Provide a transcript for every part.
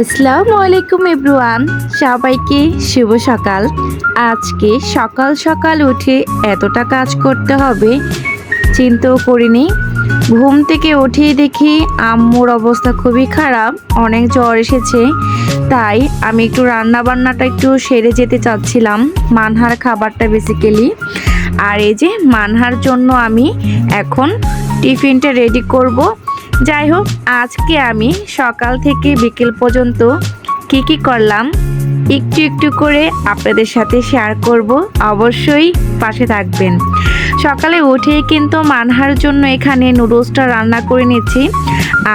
আসসালামু আলাইকুম এভরিওয়ান। সবাইকে শুভ সকাল। আজকে সকাল সকাল উঠে এতটা কাজ করতে হবে, চিন্তাও করিনি। ঘুম থেকে উঠেই দেখি আম্মুর অবস্থা খুবই খারাপ, অনেক জ্বর এসেছে। তাই আমি একটু রান্না বান্নাটা একটু সেরে যেতে চাচ্ছিলাম, মানহার খাবারটা বেসিক্যালি আর এই যে মানহার জন্য আমি এখন টিফিনটা রেডি করব যাই হোক, আজকে আমি সকাল থেকে বিকেল পর্যন্ত কি কি করলাম, একটু একটু করে আপনাদের সাথে শেয়ার করব। অবশ্যই পাশে থাকবেন। সকালে উঠেই কিন্তু মানহার জন্য এখানে নুডলসটা রান্না করে নিচ্ছি।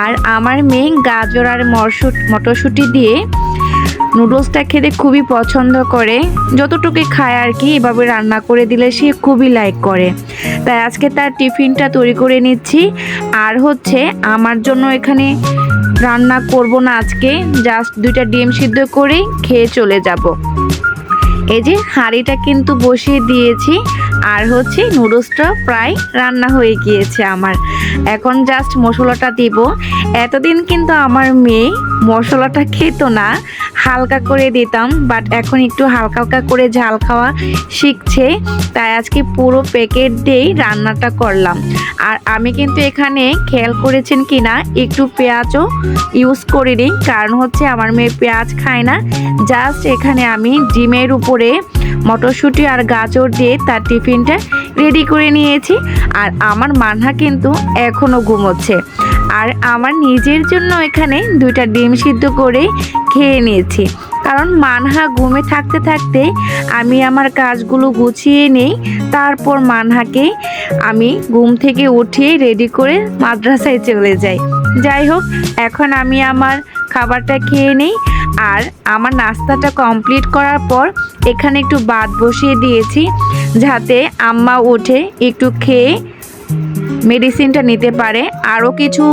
আর আমার মেয়ে গাজর আর মটরশুঁটি দিয়ে নুডলসটা খেতে খুবই পছন্দ করে। যতটুকু খায় আর কি, এভাবে রান্না করে দিলে সে খুবই লাইক করে। তাই আজকে তার টিফিনটা তৈরি করে নিচ্ছি। আর হচ্ছে, আমার জন্য এখানে রান্না করব না আজকে জাস্ট দুইটা ডিম সিদ্ধ করে খেয়ে চলে যাব। এই যে হাঁড়িটা কিন্তু বসিয়ে দিয়েছি। আর হচ্ছে নুডলসটা প্রায় রান্না হয়ে গিয়েছে আমার। এখন জাস্ট মশলাটা দিব। এতদিন কিন্তু আমার মেয়ে মশলাটা খেত না। হালকা করে দিতাম বাট এখন একটু হালকা হালকা করে ঝাল খাওয়া শিখছে। তাই আজকে পুরো প্যাকেট দিয়েই রান্নাটা করলাম। আর আমি কিন্তু এখানে খেয়াল করেছেন কি না একটু পেঁয়াজও ইউজ করে নিই কারণ হচ্ছে আমার মেয়ে পেঁয়াজ খায় না। জাস্ট এখানে আমি ডিমের উপরে মটরশুঁটি আর গাজর দিয়ে তার টিফিনটা রেডি করে নিয়েছি। আর আমার মানহা কিন্তু এখনও ঘুমোচ্ছে। আর আমার নিজের জন্য এখানে দুইটা ডিম সিদ্ধ করে খেয়ে নিয়েছি। কারণ মানহা ঘুমে থাকতে থাকতে আমি আমার কাজগুলো গুছিয়ে নিই। তারপর মানহাকে আমি ঘুম থেকে উঠিয়ে রেডি করে মাদ্রাসায় চলে যাই। যাই হোক, এখন আমি আমার খাবারটা খেয়ে নেই। আর আমার নাস্তাটা কমপ্লিট করার পর এখানে একটু বাদ বসিয়ে দিয়েছি, যাতে আম্মা উঠে একটু খেয়ে মেডিসিনটা নিতে পারে। আরও কিছু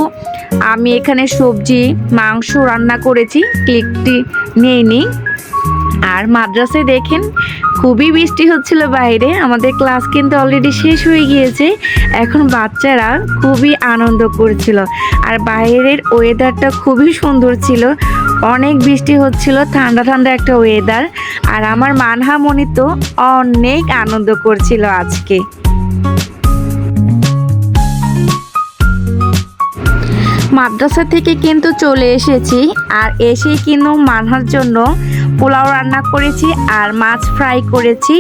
আমি এখানে সবজি, মাংস রান্না করেছি ক্লিকটি নিয়ে নিই। আর মাদ্রাসে দেখেন, খুবই বৃষ্টি হচ্ছিল বাইরে, আমাদের ক্লাস কিন্তু অলরেডি শেষ হয়ে গিয়েছে, এখন বাচ্চারা খুবই আনন্দ করছিল। আর বাইরের ওয়েদারটা খুবই সুন্দর ছিল, অনেক বৃষ্টি হচ্ছিল, ঠান্ডা ঠান্ডা একটা ওয়েদার আর আমার মানহামণি তো অনেক আনন্দ করছিল আজকে। মাদ্রাসা থেকে কিন্তু চলে এসেছি আর এসে কিন্তু মানহার জন্য পোলাও রান্না করেছি আর মাছ ফ্রাই করেছি।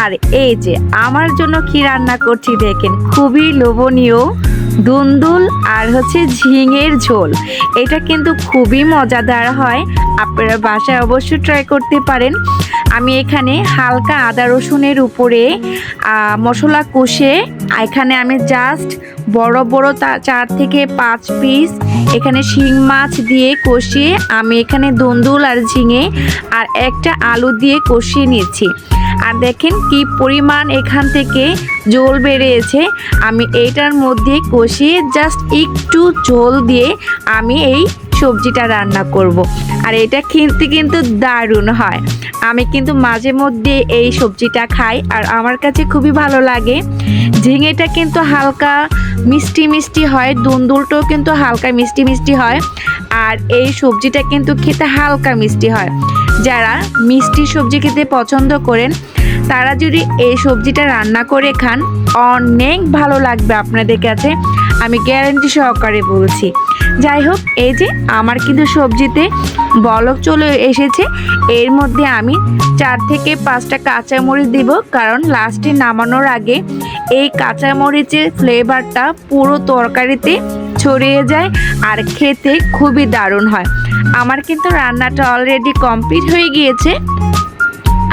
আর এই যে আমার জন্য কি রান্না করছি দেখেন, খুবই লোভনীয় দুন্দুল আর হচ্ছে ঝিঙের ঝোল। এটা কিন্তু খুবই মজাদার হয়, আপনারা বাসায় অবশ্যই ট্রাই করতে পারেন। আমি এখানে হালকা আদা রসুনের উপরে মশলা কষে এখানে আমি জাস্ট বড় বড় চার থেকে পাঁচ পিস এখানে শিং মাছ দিয়ে কষিয়ে আমি এখানে দন্দুল আর ঝিঙে আর একটা আলু দিয়ে কষিয়ে নিয়েছি আর দেখেন কি পরিমাণ এখান থেকে জল বেড়েছে আমি এইটার মধ্যে কষিয়ে জাস্ট একটু ঝোল দিয়ে আমি এই সবজিটা রান্না করব। আর এটা খেতে কিন্তু দারুণ হয়। আমি কিন্তু মাঝে মধ্যে এই সবজিটা খাই আর আমার কাছে খুবই ভালো লাগে। ঝিঙেটা কিন্তু হালকা মিষ্টি মিষ্টি হয়, দুন্দুলটাও কিন্তু হালকা মিষ্টি মিষ্টি হয়, আর এই সবজিটা কিন্তু খেতে হালকা মিষ্টি হয়। যারা মিষ্টি সবজি খেতে পছন্দ করেন, তারা যদি এই সবজিটা রান্না করে খান, অনেক ভালো লাগবে আপনাদের কাছে। আমি গ্যারান্টি সহকারে বলছি। যাই হোক, এই যে আমার কিন্তু সবজিতে বলক চলে এসেছে। এর মধ্যে আমি চার থেকে পাঁচটা কাঁচামরিচ দিব, কারণ লাস্টে নামানোর আগে এই কাঁচামরিচের ফ্লেভারটা পুরো তরকারিতে ছড়িয়ে যায় আর খেতে খুবই দারুণ হয়। আমার কিন্তু রান্নাটা অলরেডি কমপ্লিট হয়ে গিয়েছে।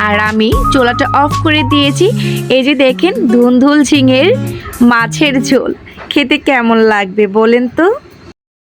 আর আমি চোলাটা অফ করে দিয়েছি। এই যে দেখেন ধুন্দুল ঝিঙের মাছের ঝোল। খেতে কেমন লাগবে বলেন তো?